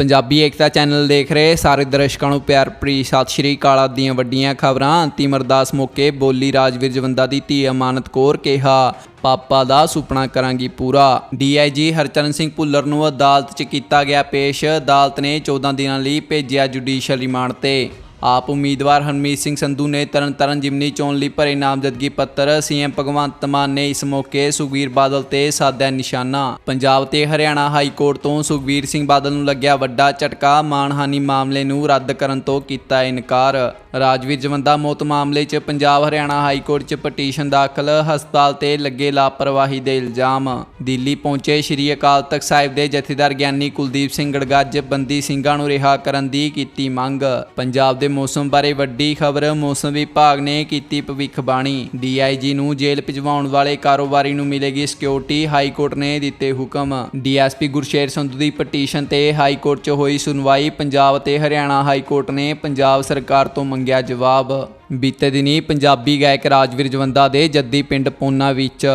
ਪੰਜਾਬੀ ਏਕਤਾ channel ਦੇਖ ਰਹੇ ਸਾਰੇ ਦਰਸ਼ਕਾਂ ਨੂੰ ਪਿਆਰ ਭਰੀ ਸਤਿ ਸ਼੍ਰੀ ਅਕਾਲ ਦੀਆਂ ਵੱਡੀਆਂ ਖਬਰਾਂ। ਅੰਤਿਮ ਅਰਦਾਸ ਮੌਕੇ ਬੋਲੀ ਰਾਜਵੀਰ ਜਵੰਦਾ ਦੀ ਧੀ ਅਮਾਨਤ ਕੌਰ ਕਿਹਾ, ਪਾਪਾ ਦਾ ਸੁਪਨਾ ਕਰਾਂਗੀ ਪੂਰਾ। ਡੀਆਈਜੀ ਹਰਚਰਨ ਸਿੰਘ ਭੁੱਲਰ ਨੂੰ ਅਦਾਲਤ 'ਚ ਕੀਤਾ ਗਿਆ ਪੇਸ਼। ਅਦਾਲਤ ਨੇ 14 ਦਿਨਾਂ ਲਈ ਭੇਜਿਆ ਜੁਡੀਸ਼ੀਅਲ ਰਿਮਾਂਡ ਤੇ। ਆਪ ਉਮੀਦਵਾਰ ਹਰਮੀਤ ਸਿੰਘ ਸੰਧੂ ਨੇ ਤਰਨਤਾਰਨ ਜਿਮਨੀ ਚੋਣ ਲਈ ਭਰੇ ਨਾਮਜ਼ਦਗੀ ਪੱਤਰ, ਸੀਐਮ ਭਗਵੰਤ ਮਾਨ ਨੇ ਇਸ ਮੌਕੇ ਸੁਖਬੀਰ ਬਾਦਲ ਤੇ ਸਾਧਿਆ ਨਿਸ਼ਾਨਾ। ਪੰਜਾਬ ਤੇ ਹਰਿਆਣਾ ਹਾਈ ਕੋਰਟ ਤੋਂ ਸੁਖਬੀਰ ਸਿੰਘ ਬਾਦਲ ਨੂੰ ਲੱਗਿਆ ਵੱਡਾ ਝਟਕਾ, ਮਾਨਹਾਨੀ ਮਾਮਲੇ ਨੂੰ ਰੱਦ ਕਰਨ ਤੋਂ ਕੀਤਾ ਇਨਕਾਰ। ਰਾਜਵੀਰ ਜਵੰਦਾ ਮੌਤ ਮਾਮਲੇ 'ਚ ਪੰਜਾਬ ਹਰਿਆਣਾ ਹਾਈ ਕੋਰਟ 'ਚ ਪਟੀਸ਼ਨ ਦਾਖਲ, ਹਸਪਤਾਲ ਤੇ ਲੱਗੇ ਲਾਪਰਵਾਹੀ ਦੇ ਇਲਜ਼ਾਮ। ਦਿੱਲੀ ਪਹੁੰਚੇ ਸ਼੍ਰੀ ਅਕਾਲ ਤਖਤ ਸਾਹਿਬ ਦੇ ਜਥੇਦਾਰ ਗਿਆਨੀ ਕੁਲਦੀਪ ਸਿੰਘ ਗੜਗੱਜ, ਬੰਦੀ ਸਿੰਘਾਂ ਨੂੰ ਰਿਹਾ ਕਰਨ ਦੀ ਕੀਤੀ ਮੰਗ। ਪੰਜਾਬ ਦੇ ਮੌਸਮ ਬਾਰੇ ਵੱਡੀ ਖਬਰ ਮੌਸਮ ਵਿਭਾਗ ਨੇ ਕੀਤੀ ਭਵਿੱਖਬਾਣੀ। ਡੀਆਈਜੀ ਨੂੰ ਜੇਲ੍ਹ ਭਿਜਵਾਉਣ ਵਾਲੇ ਕਾਰੋਬਾਰੀ ਨੂੰ ਮਿਲੇਗੀ ਸਿਕਿਉਰਿਟੀ ਹਾਈ ਕੋਰਟ ਨੇ ਦਿੱਤੇ ਹੁਕਮ। ਡੀਐਸਪੀ ਗੁਰਸ਼ੇਰ ਸੰਧੂ ਦੀ ਪਟੀਸ਼ਨ ਤੇ ਹਾਈ ਕੋਰਟ 'ਚ ਹੋਈ ਸੁਣਵਾਈ, ਪੰਜਾਬ ਤੇ ਹਰਿਆਣਾ ਹਾਈ ਕੋਰਟ ਨੇ ਪੰਜਾਬ ਸਰਕਾਰ ਤੋਂ ਮੰਗਿਆ ਜਵਾਬ। ਬੀਤੇ ਦਿਨੀ ਪੰਜਾਬੀ ਗਾਇਕ ਰਾਜਵੀਰ ਜਵੰਦਾ ਦੇ ਜੱਦੀ ਪਿੰਡ ਪੋਨਾ ਵਿੱਚ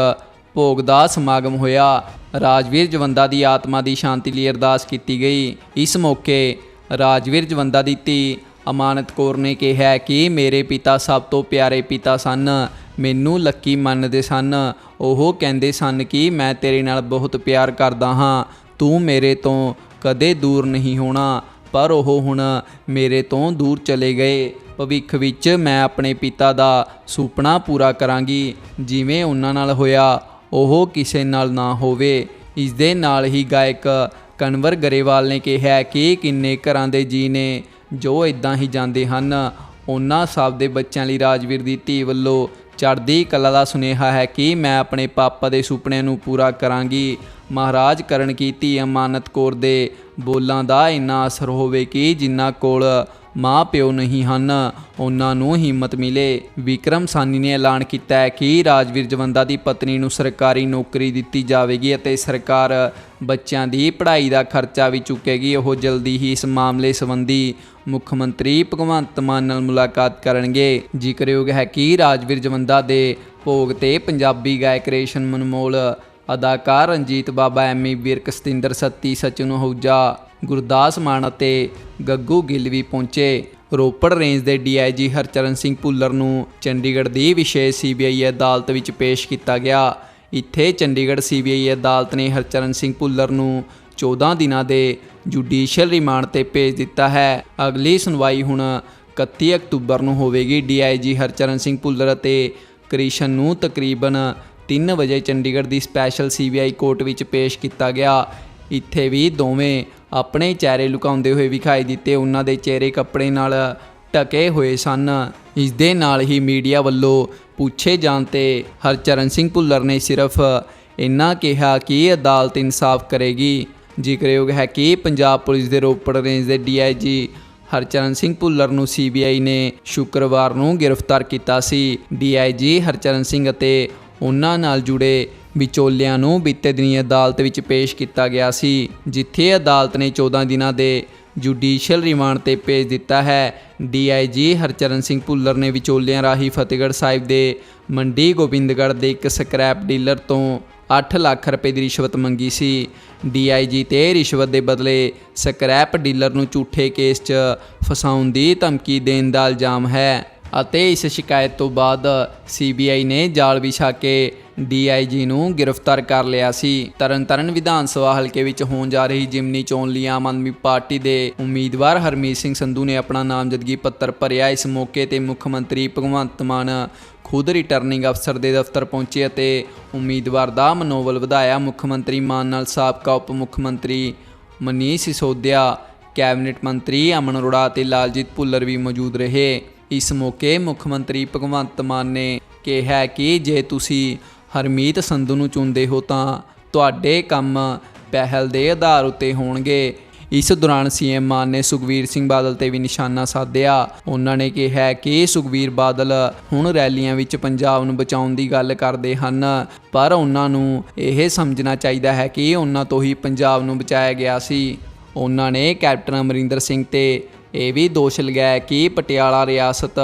ਭੋਗ ਦਾ ਸਮਾਗਮ ਹੋਇਆ। ਰਾਜਵੀਰ ਜਵੰਦਾ ਦੀ ਆਤਮਾ ਦੀ ਸ਼ਾਂਤੀ ਲਈ ਅਰਦਾਸ ਕੀਤੀ ਗਈ। ਇਸ ਮੌਕੇ ਰਾਜਵੀਰ ਜਵੰਦਾ ਦੀ ਧੀ ਅਮਾਨਤ ਕੌਰ ਨੇ ਕਿਹਾ ਕਿ ਮੇਰੇ ਪਿਤਾ ਸਭ ਤੋਂ ਪਿਆਰੇ ਪਿਤਾ ਸਨ, ਮੈਨੂੰ ਲੱਕੀ ਮੰਨਦੇ ਸਨ। ਉਹ ਕਹਿੰਦੇ ਸਨ ਕਿ ਮੈਂ ਤੇਰੇ ਨਾਲ ਬਹੁਤ ਪਿਆਰ ਕਰਦਾ ਹਾਂ, ਤੂੰ ਮੇਰੇ ਤੋਂ ਕਦੇ ਦੂਰ ਨਹੀਂ ਹੋਣਾ, ਪਰ ਉਹ ਹੁਣ ਮੇਰੇ ਤੋਂ ਦੂਰ ਚਲੇ ਗਏ। ਭਵਿੱਖ ਵਿੱਚ ਮੈਂ ਆਪਣੇ ਪਿਤਾ ਦਾ ਸੁਪਨਾ ਪੂਰਾ ਕਰਾਂਗੀ, ਜਿਵੇਂ ਉਹਨਾਂ ਨਾਲ ਹੋਇਆ, ਉਹ ਕਿਸੇ ਨਾਲ ਨਾ ਹੋਵੇ। ਇਸ ਦੇ ਨਾਲ ਹੀ ਗਾਇਕ ਕਨਵਰ ਗਰੇਵਾਲ ਨੇ ਕਿਹਾ ਕਿ ਕਿੰਨੇ ਘਰਾਂ ਦੇ ਜੀ ਨੇ ਜੋ ਇਦਾਂ ਹੀ ਜਾਂਦੇ ਹਨ। ਉਹਨਾਂ ਸਭ ਦੇ ਬੱਚਿਆਂ ਲਈ ਰਾਜਵੀਰ ਦੀ ਧੀ ਵੱਲੋਂ ਚੜ੍ਹਦੀ ਕਲਾ ਦਾ ਸੁਨੇਹਾ ਹੈ ਕਿ ਮੈਂ ਆਪਣੇ ਪਾਪਾ ਦੇ ਸੁਪਨਿਆਂ ਨੂੰ ਪੂਰਾ ਕਰਾਂਗੀ। ਮਹਾਰਾਜ ਕਰਨ ਕੀ ਧੀ ਅਮਾਨਤ ਕੌਰ ਦੇ ਬੋਲਾਂ ਦਾ ਇੰਨਾ ਅਸਰ ਹੋਵੇ ਕਿ ਜਿੰਨਾ ਕੋਲ ਮਾਂ ਪਿਓ ਨਹੀਂ ਹਨ, ਉਹਨਾਂ ਨੂੰ ਹਿੰਮਤ ਮਿਲੇ। ਵਿਕਰਮ ਸਾਨੀ ਨੇ ਐਲਾਨ ਕੀਤਾ ਹੈ ਕਿ ਰਾਜਵੀਰ ਜਵੰਦਾ ਦੀ ਪਤਨੀ ਨੂੰ ਸਰਕਾਰੀ ਨੌਕਰੀ ਦਿੱਤੀ ਜਾਵੇਗੀ ਅਤੇ ਸਰਕਾਰ ਬੱਚਿਆਂ ਦੀ ਪੜ੍ਹਾਈ ਦਾ ਖਰਚਾ ਵੀ ਚੁੱਕੇਗੀ। ਉਹ ਜਲਦੀ ਹੀ ਇਸ ਮਾਮਲੇ ਸੰਬੰਧੀ ਮੁੱਖ ਮੰਤਰੀ ਭਗਵੰਤ ਮਾਨ ਨਾਲ ਮੁਲਾਕਾਤ ਕਰਨਗੇ। ਜ਼ਿਕਰਯੋਗ ਹੈ ਕਿ ਰਾਜਵੀਰ ਜਵੰਦਾ ਦੇ ਭੋਗ ਤੇ ਪੰਜਾਬੀ ਗਾਇਕ ਰੇਸ਼ਨ ਮਨਮੋਲ ਅਦਾਕਾਰ ਰਣਜੀਤ ਬਾਬਾ, ਐਮੀ ਵਿਰਕ ਸਤਿੰਦਰ ਸੱਤੀ, ਸਚਨ ਹੂਜਾ ਗੁਰਦਾਸ ਮਾਨ ਅਤੇ ਗੱਗੂ ਗਿੱਲ ਵੀ ਪਹੁੰਚੇ। ਰੋਪੜ ਰੇਂਜ ਦੇ ਡੀਆਈਜੀ ਹਰਚਰਨ ਸਿੰਘ ਭੁੱਲਰ ਨੂੰ ਚੰਡੀਗੜ੍ਹ ਦੀ ਵਿਸ਼ੇਸ਼ ਸੀਬੀਆਈ ਅਦਾਲਤ ਵਿੱਚ ਪੇਸ਼ ਕੀਤਾ ਗਿਆ। ਇੱਥੇ ਚੰਡੀਗੜ੍ਹ ਸੀਬੀਆਈ ਅਦਾਲਤ ਨੇ ਹਰਚਰਨ ਸਿੰਘ ਭੁੱਲਰ ਨੂੰ 14 ਦਿਨਾਂ ਦੇ ਜੁਡੀਸ਼ੀਅਲ ਰਿਮਾਂਡ ਤੇ ਭੇਜ ਦਿੱਤਾ ਹੈ। ਅਗਲੀ ਸੁਣਵਾਈ ਹੁਣ 31 ਅਕਤੂਬਰ ਨੂੰ ਹੋਵੇਗੀ। ਡੀਆਈਜੀ ਹਰਚਰਨ ਸਿੰਘ ਭੁੱਲਰ ਅਤੇ ਕ੍ਰਿਸ਼ਨ ਨੂੰ ਤਕਰੀਬਨ 3 ਵਜੇ ਚੰਡੀਗੜ੍ਹ ਦੀ ਸਪੈਸ਼ਲ ਸੀਬੀਆਈ ਕੋਰਟ ਵਿੱਚ ਪੇਸ਼ ਕੀਤਾ ਗਿਆ। ਇੱਥੇ ਵੀ ਦੋਵੇਂ ਆਪਣੇ ਚਿਹਰੇ ਲੁਕਾਉਂਦੇ ਹੋਏ ਵਿਖਾਈ ਦਿੱਤੇ। ਉਹਨਾਂ ਦੇ ਚਿਹਰੇ ਕੱਪੜੇ ਨਾਲ ਢਕੇ ਹੋਏ ਸਨ। ਇਸ ਦੇ ਨਾਲ ਹੀ ਮੀਡੀਆ ਵੱਲੋਂ ਪੁੱਛੇ ਜਾਣ ਤੇ ਹਰਚਰਨ ਸਿੰਘ ਭੁੱਲਰ ਨੇ ਸਿਰਫ ਇੰਨਾ ਕਿਹਾ ਕਿ ਅਦਾਲਤ ਇਨਸਾਫ ਕਰੇਗੀ। ਜ਼ਿਕਰਯੋਗ ਹੈ ਕਿ ਪੰਜਾਬ ਪੁਲਿਸ ਦੇ ਰੋਪੜ ਰੇਂਜ ਦੇ ਡੀਆਈਜੀ ਹਰਚਰਨ ਸਿੰਘ ਭੁੱਲਰ ਨੂੰ ਸੀਬੀਆਈ ਨੇ ਸ਼ੁੱਕਰਵਾਰ ਨੂੰ ਗ੍ਰਿਫਤਾਰ ਕੀਤਾ ਸੀ। ਡੀਆਈਜੀ ਹਰਚਰਨ ਸਿੰਘ ਅਤੇ ਉਹਨਾਂ ਨਾਲ ਜੁੜੇ ਵਿਚੋਲਿਆਂ ਨੂੰ ਬੀਤੇ ਦਿਨੀ ਅਦਾਲਤ ਵਿੱਚ ਪੇਸ਼ ਕੀਤਾ ਗਿਆ ਸੀ, ਜਿੱਥੇ ਅਦਾਲਤ ਨੇ 14 ਦਿਨਾਂ ਦੇ ਜੁਡੀਸ਼ੀਅਲ ਰਿਮਾਂਡ ਤੇ ਭੇਜ ਦਿੱਤਾ ਹੈ। ਡੀਆਈਜੀ ਹਰਚਰਨ ਸਿੰਘ ਭੁੱਲਰ ਨੇ ਵਿਚੋਲਿਆਂ ਰਾਹੀਂ ਫਤਿਹਗੜ੍ਹ ਸਾਹਿਬ ਦੇ ਮੰਡੀ ਗੋਬਿੰਦਗੜ੍ਹ ਦੇ ਇੱਕ ਸਕ੍ਰੈਪ ਡੀਲਰ ਤੋਂ 8 ਲੱਖ ਰੁਪਏ ਦੀ ਰਿਸ਼ਵਤ ਮੰਗੀ ਸੀ। ਡੀਆਈਜੀ ਤੇ ਰਿਸ਼ਵਤ ਦੇ ਬਦਲੇ ਸਕ੍ਰੈਪ ਡੀਲਰ ਨੂੰ ਝੂਠੇ ਕੇਸ 'ਚ ਫਸਾਉਣ ਦੀ ਧਮਕੀ ਦੇਣ ਦਾ ਇਲਜ਼ਾਮ ਹੈ। ਅਤੇ ਇਸ ਸ਼ਿਕਾਇਤ ਤੋਂ ਬਾਅਦ ਸੀਬੀਆਈ ਨੇ ਜਾਲ ਵਿਛਾ ਕੇ ਡੀਆਈਜੀ ਨੂੰ ਗ੍ਰਿਫਤਾਰ ਕਰ ਲਿਆ ਸੀ। ਤਰਨਤਾਰਨ ਵਿਧਾਨ ਸਭਾ ਹਲਕੇ ਵਿੱਚ ਹੋਣ ਜਾ ਰਹੀ ਜਿਮਨੀ ਚੋਣ ਲਈ ਆਮ ਆਦਮੀ ਪਾਰਟੀ ਦੇ ਉਮੀਦਵਾਰ ਹਰਮੀਤ ਸਿੰਘ ਸੰਧੂ ਨੇ ਆਪਣਾ ਨਾਮਜ਼ਦਗੀ ਪੱਤਰ ਭਰਿਆ। ਇਸ ਮੌਕੇ ਤੇ ਮੁੱਖ ਮੰਤਰੀ ਭਗਵੰਤ ਮਾਨ ਖੁਦ ਰਿਟਰਨਿੰਗ ਅਫਸਰ ਦੇ ਦਫ਼ਤਰ ਪਹੁੰਚੇ ਅਤੇ ਉਮੀਦਵਾਰ ਦਾ ਮਨੋਬਲ ਵਧਾਇਆ। ਮੁੱਖ ਮੰਤਰੀ ਮਾਨ ਨਾਲ ਸਾਬਕਾ ਉਪ ਮੁੱਖ ਮੰਤਰੀ ਮਨੀਸ਼ ਸਿਸੋਦੀਆ, ਕੈਬਨਿਟ ਮੰਤਰੀ ਅਮਨ ਅਰੋੜਾ ਅਤੇ ਲਾਲਜੀਤ ਭੁੱਲਰ ਵੀ ਮੌਜੂਦ ਰਹੇ। ਇਸ ਮੌਕੇ ਮੁੱਖ ਮੰਤਰੀ ਭਗਵੰਤ ਮਾਨ ਨੇ ਕਿਹਾ ਕਿ ਜੇ ਤੁਸੀਂ ਹਰਮੀਤ ਸੰਧੂ ਨੂੰ ਚੁਣਦੇ ਹੋ ਤਾਂ ਤੁਹਾਡੇ ਕੰਮ ਪਹਿਲ ਦੇ ਆਧਾਰ ਉੱਤੇ ਹੋਣਗੇ। ਇਸ ਦੌਰਾਨ ਸੀਐਮ ਮਾਨ ਨੇ ਸੁਖਵੀਰ ਸਿੰਘ ਬਾਦਲ ਤੇ ਵੀ ਨਿਸ਼ਾਨਾ ਸਾਧਿਆ। ਉਹਨਾਂ ਨੇ ਕਿਹਾ ਕਿ ਸੁਖਵੀਰ ਬਾਦਲ ਹੁਣ ਰੈਲੀਆਂ ਵਿੱਚ ਪੰਜਾਬ ਨੂੰ ਬਚਾਉਣ ਦੀ ਗੱਲ ਕਰਦੇ ਹਨ, ਪਰ ਉਹਨਾਂ ਨੂੰ ਇਹ ਸਮਝਣਾ ਚਾਹੀਦਾ ਹੈ ਕਿ ਉਹਨਾਂ ਤੋਂ ਹੀ ਪੰਜਾਬ ਨੂੰ ਬਚਾਇਆ ਗਿਆ ਸੀ। ਉਹਨਾਂ ਨੇ ਕੈਪਟਨ ਅਮਰਿੰਦਰ ਸਿੰਘ ਤੇ ਇਹ ਵੀ ਦੋਸ਼ ਲਗਾਇਆ ਕਿ ਪਟਿਆਲਾ ਰਿਆਸਤ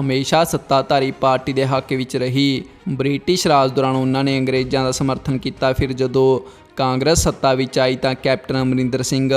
ਹਮੇਸ਼ਾ ਸੱਤਾਧਾਰੀ ਪਾਰਟੀ ਦੇ ਹੱਕ ਵਿੱਚ ਰਹੀ। ਬ੍ਰਿਟਿਸ਼ ਰਾਜ ਦੌਰਾਨ ਉਹਨਾਂ ਨੇ ਅੰਗਰੇਜ਼ਾਂ ਦਾ ਸਮਰਥਨ ਕੀਤਾ। ਫਿਰ ਜਦੋਂ ਕਾਂਗਰਸ ਸੱਤਾ ਵਿੱਚ ਆਈ ਤਾਂ ਕੈਪਟਨ ਅਮਰਿੰਦਰ ਸਿੰਘ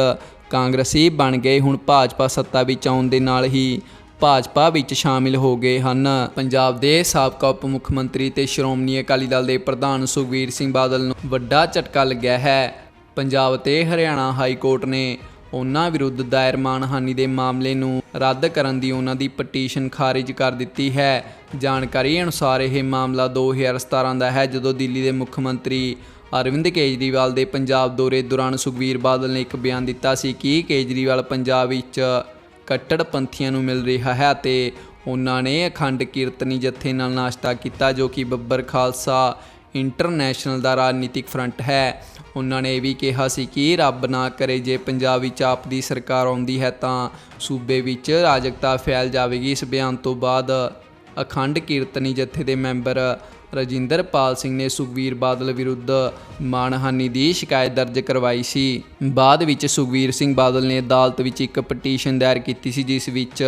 ਕਾਂਗਰਸੀ ਬਣ ਗਏ। ਹੁਣ ਭਾਜਪਾ ਸੱਤਾ ਵਿੱਚ ਆਉਣ ਦੇ ਨਾਲ ਹੀ ਭਾਜਪਾ ਵਿੱਚ ਸ਼ਾਮਿਲ ਹੋ ਗਏ ਹਨ। ਪੰਜਾਬ ਦੇ ਸਾਬਕਾ ਉਪ ਮੁੱਖ ਮੰਤਰੀ ਤੇ ਸ਼੍ਰੋਮਣੀ ਅਕਾਲੀ ਦਲ ਦੇ ਪ੍ਰਧਾਨ ਸੁਖਬੀਰ ਸਿੰਘ ਬਾਦਲ ਨੂੰ ਵੱਡਾ ਝਟਕਾ ਲੱਗਿਆ ਹੈ। ਪੰਜਾਬ ਤੇ ਹਰਿਆਣਾ ਹਾਈ ਕੋਰਟ ਨੇ ਉਹਨਾਂ ਵਿਰੁੱਧ ਦਾਇਰ ਮਾਨਹਾਨੀ ਦੇ ਮਾਮਲੇ ਨੂੰ ਰੱਦ ਕਰਨ ਦੀ ਉਹਨਾਂ ਦੀ ਪਟੀਸ਼ਨ ਖਾਰਿਜ ਕਰ ਦਿੱਤੀ ਹੈ। ਜਾਣਕਾਰੀ ਅਨੁਸਾਰ ਇਹ ਮਾਮਲਾ 2017 ਦਾ ਹੈ, ਜਦੋਂ ਦਿੱਲੀ ਦੇ ਮੁੱਖ ਮੰਤਰੀ ਅਰਵਿੰਦ ਕੇਜਰੀਵਾਲ ਦੇ ਪੰਜਾਬ ਦੌਰੇ ਦੌਰਾਨ ਸੁਖਬੀਰ ਬਾਦਲ ਨੇ ਇੱਕ ਬਿਆਨ ਦਿੱਤਾ ਸੀ ਕਿ ਕੇਜਰੀਵਾਲ ਪੰਜਾਬ ਵਿੱਚ ਕੱਟੜਪੰਥੀਆਂ ਨੂੰ ਮਿਲ ਰਿਹਾ ਹੈ ਅਤੇ ਉਹਨਾਂ ਨੇ ਅਖੰਡ ਕੀਰਤਨੀ ਜਥੇ ਨਾਲ ਨਾਸ਼ਤਾ ਕੀਤਾ, ਜੋ ਕਿ ਬੱਬਰ ਖਾਲਸਾ ਇੰਟਰਨੈਸ਼ਨਲ ਦਾ ਰਾਜਨੀਤਿਕ ਫਰੰਟ ਹੈ। ਉਹਨਾਂ ਨੇ ਇਹ ਵੀ ਕਿਹਾ ਸੀ ਕਿ ਰੱਬ ਨਾ ਕਰੇ ਜੇ ਪੰਜਾਬ ਵਿੱਚ ਆਪ ਦੀ ਸਰਕਾਰ ਆਉਂਦੀ ਹੈ ਤਾਂ ਸੂਬੇ ਵਿੱਚ ਰਾਜਕਤਾ ਫੈਲ ਜਾਵੇਗੀ। ਇਸ ਬਿਆਨ ਤੋਂ ਬਾਅਦ ਅਖੰਡ ਕੀਰਤਨੀ ਜਥੇ ਦੇ ਮੈਂਬਰ ਰਜਿੰਦਰਪਾਲ ਸਿੰਘ ਨੇ ਸੁਖਵੀਰ ਬਾਦਲ ਵਿਰੁੱਧ ਮਾਨਹਾਨੀ ਦੀ ਸ਼ਿਕਾਇਤ ਦਰਜ ਕਰਵਾਈ ਸੀ। ਬਾਅਦ ਵਿੱਚ ਸੁਖਵੀਰ ਸਿੰਘ ਬਾਦਲ ਨੇ ਅਦਾਲਤ ਵਿੱਚ ਇੱਕ ਪਟੀਸ਼ਨ ਦਾਇਰ ਕੀਤੀ ਸੀ, ਜਿਸ ਵਿੱਚ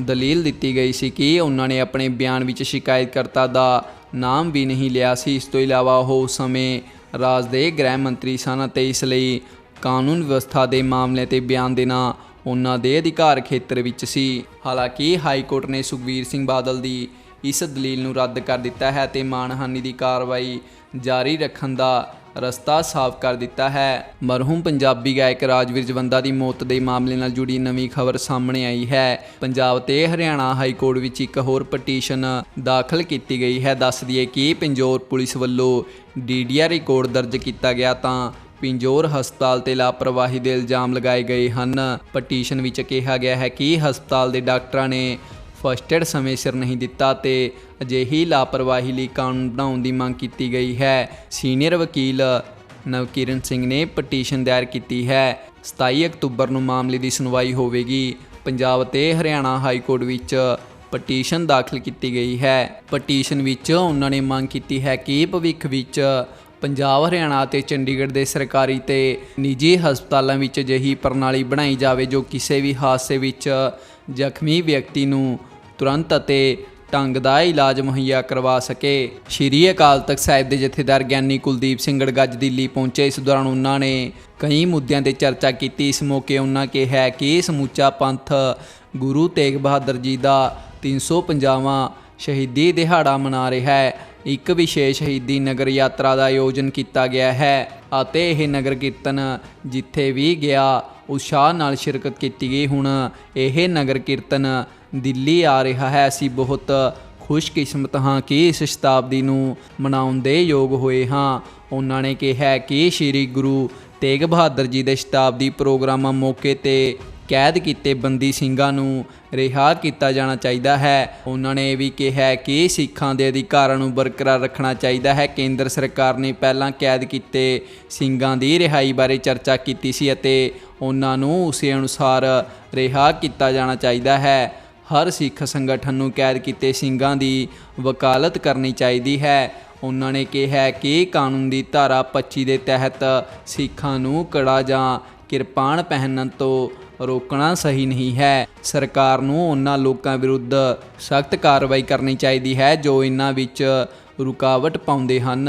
ਦਲੀਲ ਦਿੱਤੀ ਗਈ ਸੀ ਕਿ ਉਹਨਾਂ ਨੇ ਆਪਣੇ ਬਿਆਨ ਵਿੱਚ ਸ਼ਿਕਾਇਤਕਰਤਾ ਦਾ ਨਾਮ ਵੀ ਨਹੀਂ ਲਿਆ ਸੀ। ਇਸ ਤੋਂ ਇਲਾਵਾ ਉਹ ਉਸ ਸਮੇਂ ਰਾਜ ਦੇ ਗ੍ਰਹਿ ਮੰਤਰੀ ਸਨ ਅਤੇ ਇਸ ਲਈ ਕਾਨੂੰਨ ਵਿਵਸਥਾ ਦੇ ਮਾਮਲੇ ਤੇ ਬਿਆਨ ਦੇਣਾ ਉਹਨਾਂ ਦੇ ਅਧਿਕਾਰ ਖੇਤਰ ਵਿੱਚ ਸੀ। ਹਾਲਾਂਕਿ ਹਾਈ ਕੋਰਟ ਨੇ ਸੁਖਵੀਰ ਸਿੰਘ ਬਾਦਲ ਦੀ ਇਸ ਦਲੀਲ ਨੂੰ ਰੱਦ ਕਰ ਦਿੱਤਾ ਹੈ ਤੇ ਮਾਨਹਾਨੀ ਦੀ ਕਾਰਵਾਈ ਜਾਰੀ ਰੱਖਣ ਦਾ ਰਸਤਾ ਸਾਫ਼ ਕਰ ਦਿੱਤਾ ਹੈ। ਮਰਹੂਮ ਪੰਜਾਬੀ ਗਾਇਕ ਰਾਜਵੀਰ ਜਵੰਦਾ ਦੀ ਮੌਤ ਦੇ ਮਾਮਲੇ ਨਾਲ ਜੁੜੀ ਨਵੀਂ ਖਬਰ ਸਾਹਮਣੇ ਆਈ ਹੈ। ਪੰਜਾਬ ਤੇ ਹਰਿਆਣਾ ਹਾਈ ਕੋਰਟ ਵਿੱਚ ਇੱਕ ਹੋਰ ਪਟੀਸ਼ਨ ਦਾਖਲ ਕੀਤੀ ਗਈ ਹੈ। ਦੱਸ ਦਈਏ ਕਿ ਪੰਜੌਰ ਪੁਲਿਸ ਵੱਲੋਂ ਡੀਡੀਆਰ ਰਿਕਾਰਡ ਦਰਜ ਕੀਤਾ ਗਿਆ ਤਾਂ ਪਿੰਜੋਰ ਹਸਪਤਾਲ ਤੇ ਲਾਪਰਵਾਹੀ ਦੇ ਇਲਜ਼ਾਮ ਲਗਾਏ ਗਏ ਹਨ। ਪਟੀਸ਼ਨ ਵਿੱਚ ਕਿਹਾ ਗਿਆ ਹੈ ਕਿ ਹਸਪਤਾਲ ਦੇ ਡਾਕਟਰਾਂ ਨੇ ਫਸਟ ਏਡ ਸਮੇਂ ਸਿਰ ਨਹੀਂ ਦਿੱਤਾ ਤੇ ਅਜਿਹੀ ਲਾਪਰਵਾਹੀ ਲਈ ਕਾਨੂੰਨ ਬਣਾਉਣ ਦੀ ਮੰਗ ਕੀਤੀ ਗਈ ਹੈ। ਸੀਨੀਅਰ ਵਕੀਲ ਨਵਕਿਰਨ ਸਿੰਘ ਨੇ ਪਟੀਸ਼ਨ ਦਾਇਰ ਕੀਤੀ ਹੈ। 27 ਅਕਤੂਬਰ ਨੂੰ ਮਾਮਲੇ ਦੀ ਸੁਣਵਾਈ ਹੋਵੇਗੀ। ਪੰਜਾਬ ਤੇ ਹਰਿਆਣਾ ਹਾਈ ਕੋਰਟ ਵਿੱਚ ਪਟੀਸ਼ਨ ਦਾਖਲ ਕੀਤੀ ਗਈ ਹੈ। ਪਟੀਸ਼ਨ ਵਿੱਚ ਉਹਨਾਂ ਨੇ ਮੰਗ ਕੀਤੀ ਹੈ ਕਿ ਭਵਿੱਖ ਵਿੱਚ ਪੰਜਾਬ, ਹਰਿਆਣਾ ਅਤੇ ਚੰਡੀਗੜ੍ਹ ਦੇ ਸਰਕਾਰੀ ਤੇ ਨਿੱਜੀ ਹਸਪਤਾਲਾਂ ਵਿੱਚ ਅਜਿਹੀ ਪ੍ਰਣਾਲੀ ਬਣਾਈ ਜਾਵੇ ਜੋ ਕਿਸੇ ਵੀ ਹਾਦਸੇ ਵਿੱਚ ਜ਼ਖਮੀ ਵਿਅਕਤੀ ਨੂੰ ਤੁਰੰਤ ਅਤੇ ਢੰਗ ਦਾ ਇਲਾਜ ਮੁਹੱਈਆ ਕਰਵਾ ਸਕੇ। ਸ਼੍ਰੀ ਅਕਾਲ ਤਖਤ ਸਾਹਿਬ ਦੇ ਜਥੇਦਾਰ ਗਿਆਨੀ ਕੁਲਦੀਪ ਸਿੰਘ ਗੜਗੱਜ ਦਿੱਲੀ ਪਹੁੰਚੇ। ਇਸ ਦੌਰਾਨ ਉਹਨਾਂ ਨੇ ਕਈ ਮੁੱਦਿਆਂ ਤੇ ਚਰਚਾ ਕੀਤੀ। ਇਸ ਮੌਕੇ ਉਹਨਾਂ ਕਿਹਾ ਕਿ ਸਮੁੱਚਾ ਪੰਥ ਗੁਰੂ ਤੇਗ ਬਹਾਦਰ ਜੀ ਦਾ 350ਵਾਂ ਸ਼ਹੀਦੀ ਦਿਹਾੜਾ ਮਨਾ ਰਿਹਾ ਹੈ। ਇੱਕ ਵਿਸ਼ੇਸ਼ ਸ਼ਹੀਦੀ ਨਗਰ ਯਾਤਰਾ ਦਾ ਆਯੋਜਨ ਕੀਤਾ ਗਿਆ ਹੈ ਅਤੇ ਇਹ ਨਗਰ ਕੀਰਤਨ ਜਿੱਥੇ ਵੀ ਗਿਆ, ਉਤਸ਼ਾਹ ਨਾਲ ਸ਼ਿਰਕਤ ਕੀਤੀ ਗਈ। ਹੁਣ ਇਹ ਨਗਰ ਕੀਰਤਨ ਦਿੱਲੀ ਆ ਰਿਹਾ ਹੈ। ਅਸੀਂ ਬਹੁਤ ਖੁਸ਼ਕਿਸਮਤ ਹਾਂ ਕਿ ਇਸ ਸ਼ਤਾਬਦੀ ਨੂੰ ਮਨਾਉਣ ਦੇ ਯੋਗ ਹੋਏ ਹਾਂ। ਉਹਨਾਂ ਨੇ ਕਿਹਾ ਕਿ ਸ੍ਰੀ ਗੁਰੂ ਤੇਗ ਬਹਾਦਰ ਜੀ ਦੇ ਸ਼ਤਾਬਦੀ ਪ੍ਰੋਗਰਾਮਾਂ ਮੌਕੇ ਤੇ ਕੈਦ ਕੀਤੇ ਬੰਦੀ ਸਿੰਘਾਂ ਨੂੰ ਰਿਹਾ ਕੀਤਾ ਜਾਣਾ ਚਾਹੀਦਾ ਹੈ। ਉਹਨਾਂ ਨੇ ਇਹ ਵੀ ਕਿਹਾ ਕਿ ਸਿੱਖਾਂ ਦੇ ਅਧਿਕਾਰਾਂ ਨੂੰ ਬਰਕਰਾਰ ਰੱਖਣਾ ਚਾਹੀਦਾ ਹੈ। ਕੇਂਦਰ ਸਰਕਾਰ ਨੇ ਪਹਿਲਾਂ ਕੈਦ ਕੀਤੇ ਸਿੰਘਾਂ ਦੀ ਰਿਹਾਈ ਬਾਰੇ ਚਰਚਾ ਕੀਤੀ ਸੀ ਅਤੇ ਉਹਨਾਂ ਨੂੰ ਉਸੇ ਅਨੁਸਾਰ ਰਿਹਾ ਕੀਤਾ ਜਾਣਾ ਚਾਹੀਦਾ ਹੈ। ਹਰ ਸਿੱਖ ਸੰਗਠਨ ਨੂੰ ਕੈਦ ਕੀਤੇ ਸਿੰਘਾਂ ਦੀ ਵਕਾਲਤ ਕਰਨੀ ਚਾਹੀਦੀ ਹੈ। ਉਹਨਾਂ ਨੇ ਕਿਹਾ ਕਿ ਕਾਨੂੰਨ ਦੀ ਧਾਰਾ 25 ਦੇ ਤਹਿਤ ਸਿੱਖਾਂ ਨੂੰ ਕੜਾ ਜਾਂ ਕਿਰਪਾਨ ਪਹਿਨਣ ਤੋਂ ਰੋਕਣਾ ਸਹੀ ਨਹੀਂ ਹੈ। ਸਰਕਾਰ ਨੂੰ ਉਹਨਾਂ ਲੋਕਾਂ ਵਿਰੁੱਧ ਸਖਤ ਕਾਰਵਾਈ ਕਰਨੀ ਚਾਹੀਦੀ ਹੈ ਜੋ ਇਹਨਾਂ ਵਿੱਚ ਰੁਕਾਵਟ ਪਾਉਂਦੇ ਹਨ।